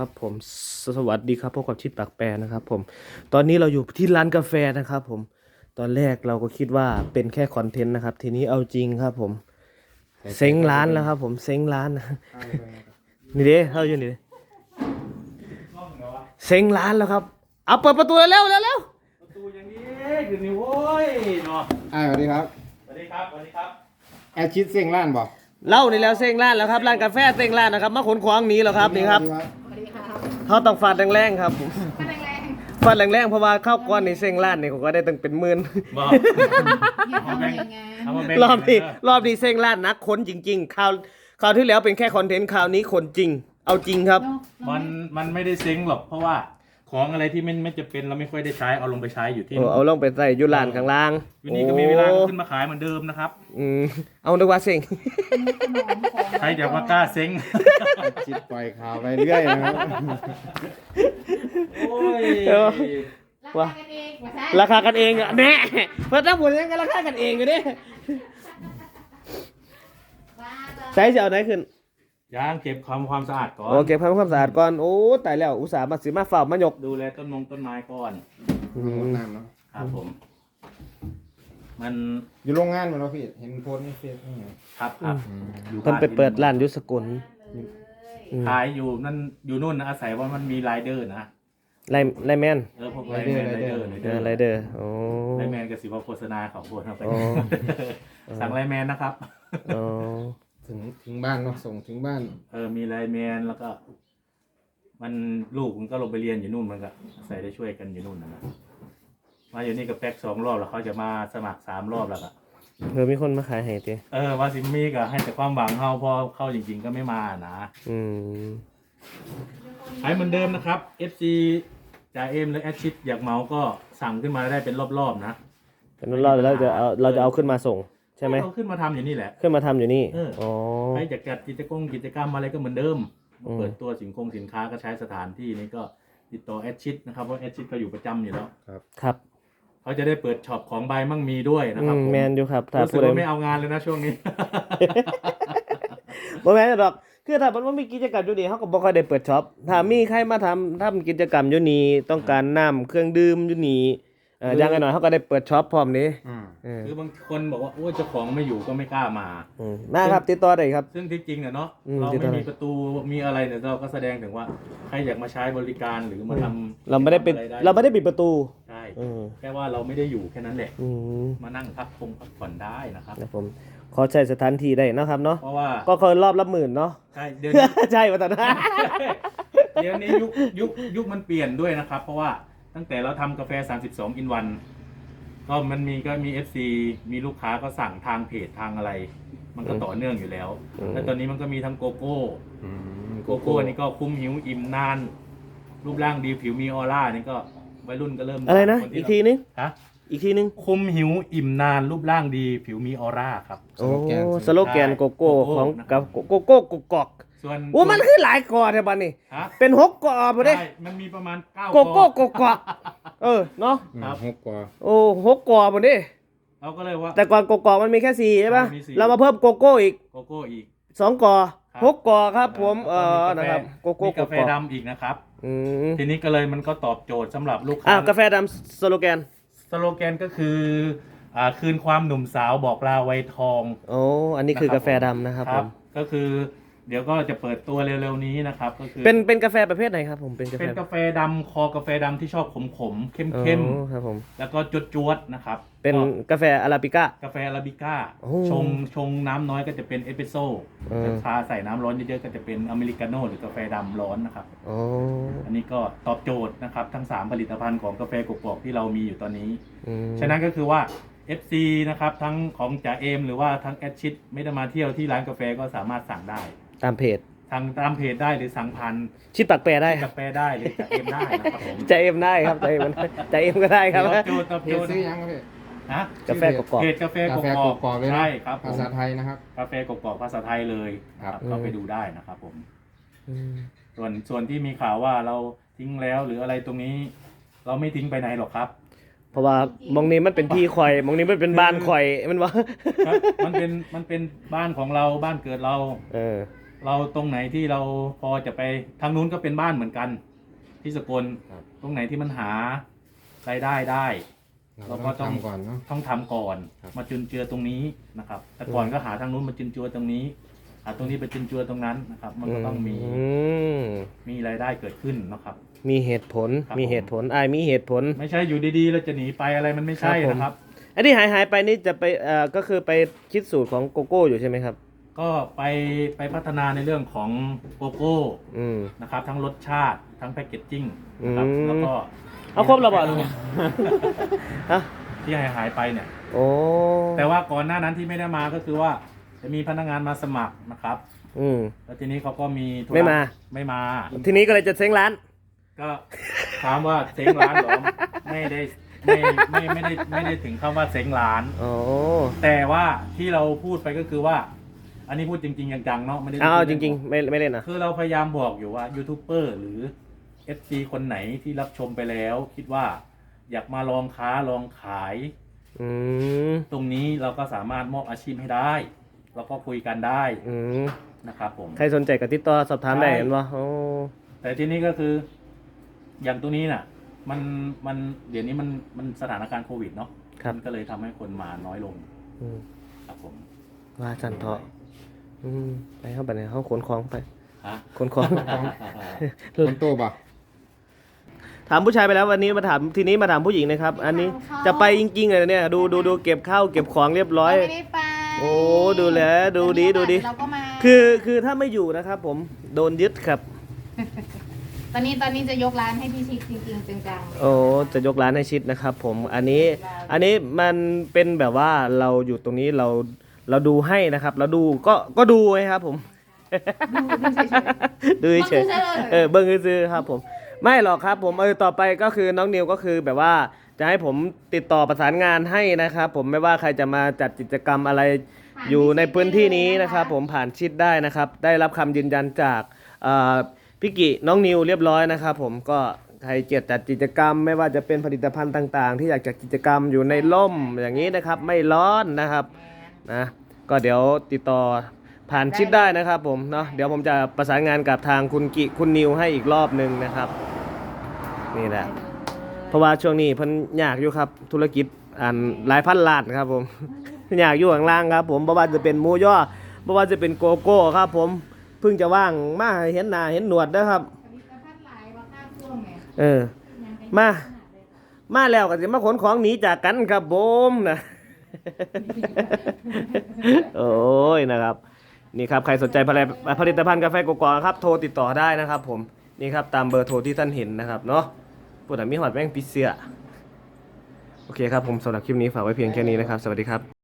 ครับผมสวัสดีครับพวกกับชิดปากแปรนะครับผมตอนนี้เราอยู่ที่ร้านกาแฟนะครับผมตอนแรกเราก็คิดว่าเป็นแค่คอนเทนต์นะครับ ทีนี้เอาจริงครับผมเซ้งร้านแล้วครับผมเซ้งร้านนี่เด้เท่าอยู่นี่เด้เซ้งร้านแล้วครับเอาเปิดประตูเร็วเร็วเร็วประตูอย่างนี้คือนี่โว้ยเนาะอ่าสวัสดีครับสวัสดีครับสวัสดีครับแอร์ชิดเสียงล้านบอกเล่านี่แล้วเซ้งร้านแล้วครับร้านกาแฟเซ้งร้านนะครับมาขนของหนี้แล้วครับนี่ครับ สวัสดีสวัสดีค่ะเขาต้องฟาดแรงๆครับผมมาแรงฟาดแรงๆเพราะว่าข้าวก้อนในเซ้งร้านนี่ผมก็ได้ตั้งเป็นหมื่นบอกๆอย่าทำอย่างงั้นเอามาแบ่งรอบนี้กันเด้รอบนี้เซ้งล้านนักคนจริง ๆคราวคราวที่แล้วเป็นแค่คอนเทนต์คราวนี้คนจริง เอาจริงครับเนอะมันมันไม่ได้เซ็งหรอกเพราะว่า ของอะไรที่มันไม่จะเป็นเราไม่ค่อยได้ใช้เอาลงไปใช้อยู่ที่โอ้เอาลงไปใส่อยุลานข้างล่างอยู่นี่ก็มีเวลาโอ้ขึ้นมาขายเหมือนเดิมนะครับ อืมเอานึกว่าเซ็งใครจะมากล้าเซ็งแอร์ชิดปล่อยข่าวไปเรื่อยนะครับโอ้ยเออราคากันเองว่าซะราคากันเองอะแน่เพราะถ้าหมดยังกันราคากันเองอยู่ดิว่าจะใช้จะเอาไหนขึ้น ย่างเก็บความความสะอาดก่อนโอเคทำความสะอาดก่อน โอ้ตายแล้ว อุตส่าห์มาสิมาฝ่ามายก ดูแลต้นมงต้นไม้ก่อนอืรดมน้ำเนาะครับผม มันอยู่โรงงานเหมือนเราพี่เห็นโพสต์ในเฟซนี่ไงครับครับอยู่เพิ่นไปเปิดร้านอยุสกุลเลยอืมขายอยู่นั่นอยู่นู่นนะอาศัยว่ามันมีรายเดอร์นะไลไลแมนเออพวกไรแมนไรเดอร์ไรเอเดออร์ไรเดอร์โอ้ ไรแมนกับสิบโฆษณาของพวกเราไปอ๋อ สั่งไรแมนนะครับอ๋อ ถึงถึงบ้านเนาะส่งถึงบ้าน เออมีไรแมนแล้วก็ มันลูกมันก็ลงไปเรียนอยู่นู่นมันก็ใส่ได้ช่วยกันอยู่นู่นนะนะมาอยู่นี่กับแป๊กสองรอบแล้วเขาจะมาสมัครสามรอบแล้วก็เผื่อมีคนมาขายให้ติเออว่าซิมมี่ก็ให้แต่ความหวังเขาพอเข้าจริง ๆ ก็ไม่มานะอืมขายเหมือนเดิมนะครับ FC จ่าเอ็มหรือแอดชิดอยากเมาก็สั่งขึ้นมาได้เป็นรอบๆนะ เป็นรอบๆเราจะเอาเราจะเอาขึ้นมาส่ง ใช่ไหมเราขึ้นมาทำอยู่นี่แหละ ขึ้นมาทำอยู่นี่เอออ๋ อ๋อใครอยากจัดกิจกรรมกิจกรรมอะไรก็เหมือนเดิม อืม เปิดตัวสินคงสินค้าก็ใช้สถานที่นี้ก็ติดต่อแอดชิดนะครับเพราะแอดชิดก็อยู่ประจำอยู่แล้วครับเขาจะได้เปิดช็อปของใบมั่งมีด้วยนะอืครับมผมแมนอยู่ครับถ้ารู้สึผู้กใดว่าไม่เอางานเลยนะช่วงนี้ บ่แม่นดอกคือถ้ามันบ่มีกิจกรรมอยู่นี่เขาก็บ่ค่อยได้เปิดช็อปถ้ามีใครมาทำทำกิจกรรมอยู่นี่ต้องการน้ำเครื่องดื่มอยู่นี่ เอ่ออย่างน้อยๆเขาก็ได้เปิดช็อปพร้อมนี้อืมเออคือบางคนบอกว่าโอ้ยเจ้าของไม่อยู่ก็ไม่กล้ามา อืมมาครับติดต่อได้ครับ ซึ่งที่จริงเนี่ยเนาะอืมเราติดต่ไม่อมีประตูมีอะไรเนี่ยเราก็แสดงถึงว่าใครอยากมาใช้บริการหรือมาทำเราไม่ได้เป็นอะเราไม่ได้ปิดประตูใช่เออแค่ว่าเราไม่ได้อยู่แค่นั้นแหละ อืมมานั่งพักคงพักผ่อนได้นะครับ นะผมขอใช้สถานที่ได้เนาะครับเนาะเพราะว่าก็เคยรอบละหมื่นเนาะ ใช่เดี๋ยวนี้ ใช่ป่ะตอนนั้น เดี๋ยวนี้ยุคยุคยุคมันเปลี่ยนด้วยนะครับ เพราะว่า ตั้งแต่เราทำกาแฟ 32 อินวันก็มันมีก็มี FC มีลูกค้าก็สั่งทางเพจทางอะไร มันก็ต่อเนื่องอยู่แล้ว อืม แล้วตอนนี้มันก็มีทั้งโกโก้อืมโกโก้นี่ก็คุ้มหิวอิ่มนาน รูปร่างดีผิวมีออร่านี่ก็วัยรุ่นก็เริ่มอะไรนะคอีกเราทีนึงฮะอีกทีนึงคุมหิวอิ่มนานรูปร่างดีผิวมีออร่าครับ โอ้สโลแกนโกโก้โกโก้ของนะกับโกโก้กกอก ส่วนโอ้มันคือหลายกอแท้บัดนี้ ฮะเป็นหกกอบ่เด้ ใช่มันมีประมาณเก้าโกโก้กกอกเออเนาะอืมครับหกกว่าโอ้หกกอบ่เด้เราก็เลยว่า แต่ก่อนกกอกมันมีแค่สี่ใช่ป่ะใช่มีสี่ เรามาเพิ่มโกโก้อีกโกโก้อีก สองกอครับ หกกอครับผมเออแล้วนะครับโกโก้มีกกาแฟกอกดำอีกนะครับ อืมทีนี้ก็เลยมันก็ตอบโจทย์สำหรับลูกค้า อ่ากาแฟดำสโลแกนสโลแกนก็คืออ่าคืนความหนุ่มสาวบอกลาวัยทองโอ้อันนี้คือนะครับกาแฟดำนะครับผมก็คือ เดี๋ยวก็จะเปิดตัวเร็วๆนี้นะครับ ก็คือ เป็นเป็นกาแฟประเภทไหนครับผมเป็นกาแฟเป็นกาแฟดำคอกาแฟดำที่ชอบขมขมๆเข้มอ๋อเข้มครับผม ๆแล้วก็จวดจวดๆนะครับเป็นก็กาแฟอาราบิก้า กาแฟอาราบิก้าโอ้ชงชงน้ำน้อยก็จะเป็นเอสเปรสโซ่เออ จะทาใส่น้ำร้อนเยอะๆก็จะเป็นอเมริกาโน่หรือกาแฟดำร้อนนะครับโอ้อันนี้ก็ตอบโจทย์นะครับ ทั้ง 3 ผลิตภัณฑ์ของกาแฟกกอกที่เรามีอยู่ตอนนี้ อืมฉะนั้นก็คือว่า FC นะครับ ทั้งของจ่าเอม หรือว่าทั้งแอดชิดไม่ได้มาเที่ยวที่ร้านกาแฟก็สามารถสั่งได้ ตามเพจทางตามเพจได้หรือสั่งผ่านชิดปากแปรได้ครักาบแฟได้หรือจ่าเอมได้นะครับผมใจเอ็มได้ครับใจเอ็มใจเอ็มก็ได้ครับตอบโจทย์ตอบเพโจจทย์ซื้อยังครับพี่ นะกาแฟกกอกเพจกาแฟกากแฟกกอกกอกเลยนะใช่ครับผมภาษาไทยนะครับ กาแฟกกอกภาษาไทยเลยครับ เข้าไปดูได้นะครับผมอืมส่วนส่วนที่มีข่าวว่าเราทิ้งแล้วหรืออะไรตรงนี้ เราไม่ทิ้งไปไหนหรอกครับ เพราะว่ามองนี้มันเป็นที่ข่อยมองนี้มันเป็นบ้านข่อยมันว่า ครับ มันเป็นมันเป็นบ้านของเราบ้านเกิดเรา เออ เราตรงไหนที่เราพอจะไปทางนู้นก็เป็นบ้านเหมือนกัน ที่สกลครับ ตรงไหนที่มันหารายได้ได้ เราก็ต้อง ทำก่อนเนาะ ต้องทำก่อน ครับ มาจุนเจือตรงนี้นะครับ แต่ก่อนก็หาทางนู้นมาจุนเจือตรงนี้หาตรงนี้ไปจุนเจือตรงนั้นนะครับ มันก็ต้องมีอืมมีรายได้เกิดขึ้นนะครับ มีเหตุผล ครับ มีเหตุผลอายมีเหตุผล ไม่ใช่อยู่ดีๆเราจะหนีไปอะไรมันไม่ใช่ครับผม นะครับ อันที่หายหายไปนี่จะไปเอ่อก็คือไปคิดสูตรของโกโก้อยู่ใช่ไหมครับ ก็ไปไปพัฒนาในเรื่องของโกโก้อืม นะครับ ทั้งรสชาติทั้งแพคเกจจิ้งนะครับอืม แล้วก็เอาครบแล้วบ่ลุงฮะที่หายหายไปเนี่ย โอ้แต่ว่าก่อนหน้านั้นที่ไม่ได้มาก็คือว่าจะมีพนักงานมาสมัครนะครับ อืม แล้วทีนี้เขาก็มีธุระไม่มา ไม่มา ทีนี้ก็เลยจะเซ้งร้าน ก็ถามว่าเซ็งร้านเหรอ ไม่ได้ไม่ไม่ไม่ได้ไม่ได้ถึงคำว่าเซ็งร้าน โอ้ แต่ว่าที่เราพูดไปก็คือว่า อันนี้พูดจริงๆจังๆเนาะไม่ได้เอาเอาจพูดริเล่งนๆไม่ไม่เล่นนะคือเราพยายามบอกอยู่ว่ายูทูบเบอร์หรือ FC คนไหนที่รับชมไปแล้ว คิดว่าอยากมาลองค้าลองขาย อืมตรงนี้เราก็สามารถมอบอาชีพให้ได้เราก็คุยกันได้อืมนะครับผม ใครสนใจก็ติดต่อสอบถามได้ใช่เห็นป่ะโอ้แต่ที่นี้ก็คือ อย่างตัวนี้น่ะ มันมันเดี๋ยวนี้มันมันสถานการณ์โควิดเนาะครับมันก็เลยทำให้คนมาน้อยลงอืม ครับผม ว่าจันเถาะอืมไปเข้าไปเนี่ยเขาขนของไปฮะขนของ คนโตบ่ะถามผู้ชายไปแล้ววันนี้มาถามทีนี้มาถามผู้หญิงนะครับ อันนี้จะไปจริงๆเลยเนี่ยดูดูดูเก็บข้าวเก็บของเรียบร้อยเราไม่ได้ไปโอ้ดูแลดูดีดูดี เราก็มาคือคือถ้าไม่อยู่นะครับ ผมโดนยึดครับ ตอนนี้ตอนนี้จะยกร้านให้พี่ชิคจริงๆจังๆ โอ้จะยกร้านให้ชิดนะครับ ผมอันนี้อันนี้มันเป็นแบบว่าเราอยู่ตรงนี้เรา เราดูให้นะครับ เราดูก็ก็ดูไงครับผมดูเฉยดูเฉยๆเออเบิ้งซื้อๆครับผม ไม่หรอกครับผมเออต่อไปก็คือน้องนิวก็คือแบบว่าจะให้ผมติดต่อประสานงานให้นะครับ ผมไม่ว่าใครจะมาจัดกิจกรรมอะไรอยู่ในพื้นที่นี้นะครับ ผมผ่านชิดได้นะครับ ได้รับคำยืนยันจากเอ่อพี่กิน้องนิวเรียบร้อยนะครับ ผมก็ใครเกียรติจัดกิจกรรม ไม่ว่าจะเป็นผลิตภัณฑ์ต่าง ๆ ที่อยากจัดกิจกรรมอยู่ในร่มอย่างนี้นะครับ ไม่ร้อนนะครับ นะก็เดี๋ยวติดต่อผ่านชิดได้นะครับผมเนาะเดี๋ยวผมจะประสานงานกับทางคุณกิคุณนิวให้อีกรอบหนึ่งนะครับนี่แหละเพราะว่าช่วงนี้เพิ่นอยากอยู่ครับธุรกิจอันหลายพันล้านครับผมอยากอยู่ข้างล่างครับ ผมบ่ว่าจะเป็นหมูย่อบ่ว่าจะเป็นโกโก้ครับ ผมเพิ่งจะว่างมาเห็นหน้าเห็นหนวดนะครับเออมา มาแล้วก็จะมาขนของหนีจากกันครับผมนะ โอ้ยนะครับ นี่ครับใครสนใจผลิตผลิตภัณฑ์กาแฟกกอกครับ โทรติดต่อได้นะครับ ผมนี่ครับตามเบอร์โทรที่ท่านเห็นนะครับเนาะพูดถึงมีหอดแม่งปิเสียโอเคครับผมสำหรับคลิปนี้ฝากไว้เพียงแค่นี้นะครับ สวัสดีครับ